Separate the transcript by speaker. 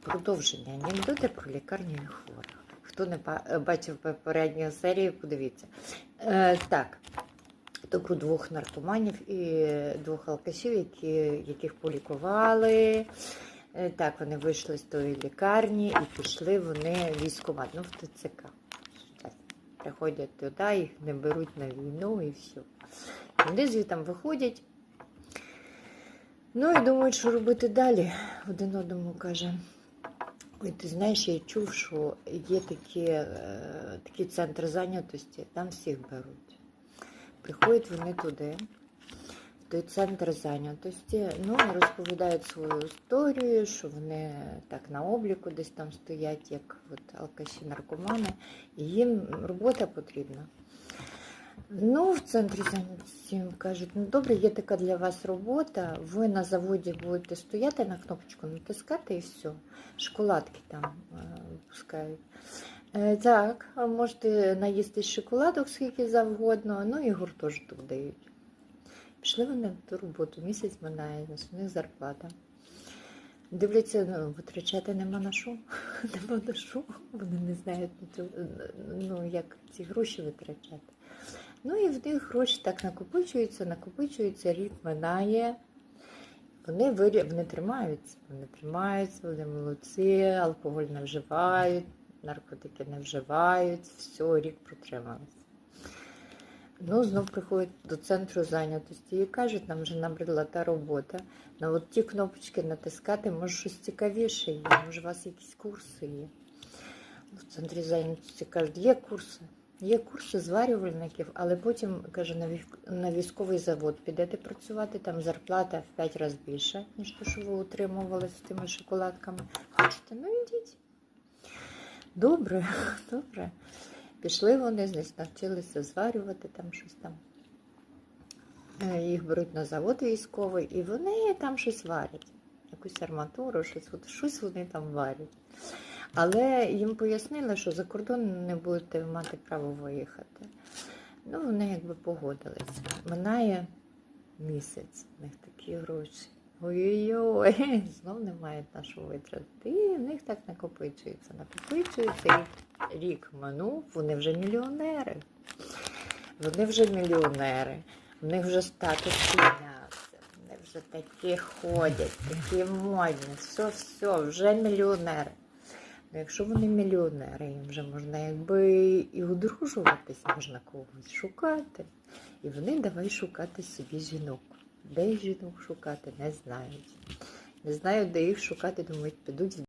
Speaker 1: Продовження анекдоти про лікарню і хворих. Хто не бачив попередню серію, подивіться. Е, так, то про двох наркоманів і двох алкашів, які, яких полікували. Е, так, вони вийшли з тої лікарні і пішли вони в військкомат, ну в ТЦК. Приходять туди, їх не беруть на війну і все. Вони звідти виходять. Ну і думають, що робити далі. Один одному каже. Ой, ти знаєш, я чув, що є такі, е, такі центри зайнятості, там всіх беруть. Приходять вони туди, в той центр зайнятості, ну розповідають свою історію, що вони так на обліку десь там стоять, як от алкаші наркомани, і їм робота потрібна. Ну, в центрі зайнятості кажуть, ну добре, є така для вас робота, ви на заводі будете стояти на кнопочку, натискати і все. Шоколадки там випускають. Е, так, можете наїсти шоколадок скільки завгодно, ну і гуртожиток дають. Пішли вони на ту роботу, місяць минає, у них зарплата. Дивляться, ну, витрачати нема на що. нема на що. Вони не знають, ну, як ці гроші витрачати. Ну і в них гроші так накопичуються, накопичуються, рік минає. Вони вирі... вони тримаються, вони тримаються, вони молодці, алкоголь не вживають, наркотики не вживають, все, рік протрималися. Ну, знов приходять до центру зайнятості і кажуть, нам вже набридла та робота. Ну от ті кнопочки натискати, може щось цікавіше є, може у вас якісь курси є. В центрі зайнятості кажуть, є курси. Є курси зварювальників, але потім, каже, на військовий завод підете працювати, там зарплата в 5 разів більша, ніж те, що ви утримували з тими шоколадками. Хочете, ну йдіть. Добре, добре. Пішли вони, десь навчилися зварювати там щось там. Е, Їх беруть на завод військовий, і вони там щось варять. Якусь арматуру, щось, щось вони там варять. Але їм пояснили, що за кордон не будете мати право виїхати. Ну, вони якби погодилися. Минає місяць, в них такі гроші. Ой-ой-ой, знов не мають на що витратити. І в них так накопичується, накопичується. І рік минув, вони вже мільйонери. Вони вже мільйонери. В них вже статус піднявся. Вони вже такі ходять, такі модні. Все, все, вже мільйонери. Ну, якщо вони мільйонери, їм вже можна якби і одружуватись, можна когось шукати. І вони давай шукати собі жінок. Де жінок шукати, не знають. Не знають, де їх шукати, думають, підуть